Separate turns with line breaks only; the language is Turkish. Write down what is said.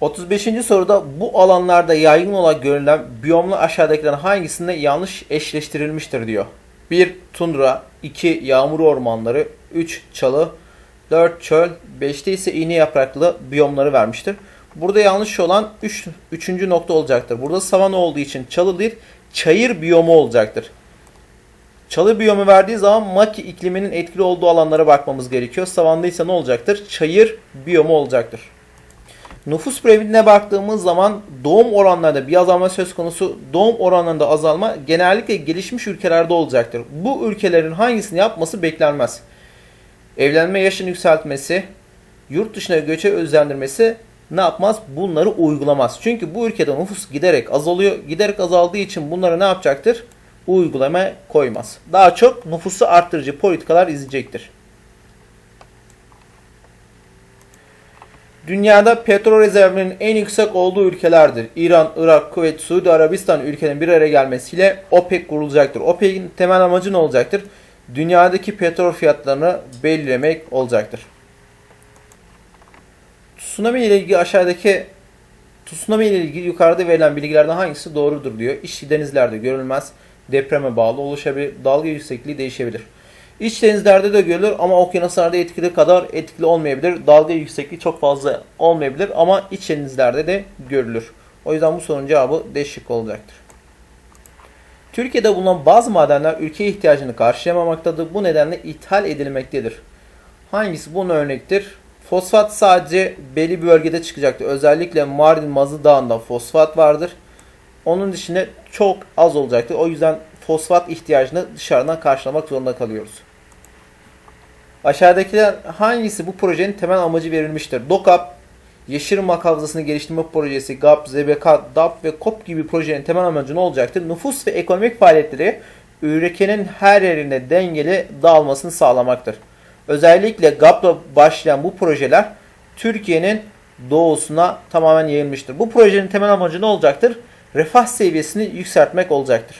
35. soruda bu alanlarda yaygın olarak görülen biyomlar aşağıdakilerin hangisinde yanlış eşleştirilmiştir diyor. 1. Tundra 2. Yağmur ormanları 3. Çalı 4. Çöl 5'te ise iğne yapraklı biyomları vermiştir. Burada yanlış olan 3. Üç, 3. nokta olacaktır. Burada savana olduğu için çalı değil çayır biyomu olacaktır. Çalı biyomu verdiği zaman maki ikliminin etkili olduğu alanlara bakmamız gerekiyor. Savanda ise ne olacaktır? Çayır biyomu olacaktır. Nüfus piramidine baktığımız zaman doğum oranlarında bir azalma söz konusu. Doğum oranlarında azalma genellikle gelişmiş ülkelerde olacaktır. Bu ülkelerin hangisini yapması beklenmez. Evlenme yaşını yükseltmesi, yurt dışına göçe özendirmesi ne yapmaz? Bunları uygulamaz. Çünkü bu ülkede nüfus giderek azalıyor. Giderek azaldığı için bunları ne yapacaktır? Uygulama koymaz. Daha çok nüfusu arttırıcı politikalar izleyecektir. Dünyada petrol rezervlerinin en yüksek olduğu ülkelerdir. İran, Irak, Kuveyt, Suudi Arabistan ülkenin bir araya gelmesiyle OPEC kurulacaktır. OPEC'in temel amacı ne olacaktır? Dünyadaki petrol fiyatlarını belirlemek olacaktır. Tsunami ile ilgili aşağıdaki tsunami ile ilgili yukarıda verilen bilgilerden hangisi doğrudur diyor. İç denizlerde görülmez, depreme bağlı oluşabilir, dalga yüksekliği değişebilir. İç denizlerde de görülür ama okyanuslarda etkili kadar etkili olmayabilir. Dalga yüksekliği çok fazla olmayabilir ama iç denizlerde de görülür. O yüzden bu sorunun cevabı D şıkkı olacaktır. Türkiye'de bulunan bazı madenler ülke ihtiyacını karşılayamamaktadır. Bu nedenle ithal edilmektedir. Hangisi bunun örnektir? Fosfat sadece belli bir bölgede çıkacaktır. Özellikle Mardin Mazı Dağı'nda fosfat vardır. Onun dışında çok az olacaktır. O yüzden fosfat ihtiyacını dışarıdan karşılamak zorunda kalıyoruz. Aşağıdakiler hangisi bu projenin temel amacı verilmiştir? DOKAP, Yeşilırmak Havzası'nı geliştirme projesi, GAP, ZBK, DAP ve KOP gibi projenin temel amacı ne olacaktır? Nüfus ve ekonomik faaliyetleri ülkenin her yerinde dengeli dağılmasını sağlamaktır. Özellikle GAP'la başlayan bu projeler Türkiye'nin doğusuna tamamen yayılmıştır. Bu projenin temel amacı ne olacaktır? Refah seviyesini yükseltmek olacaktır.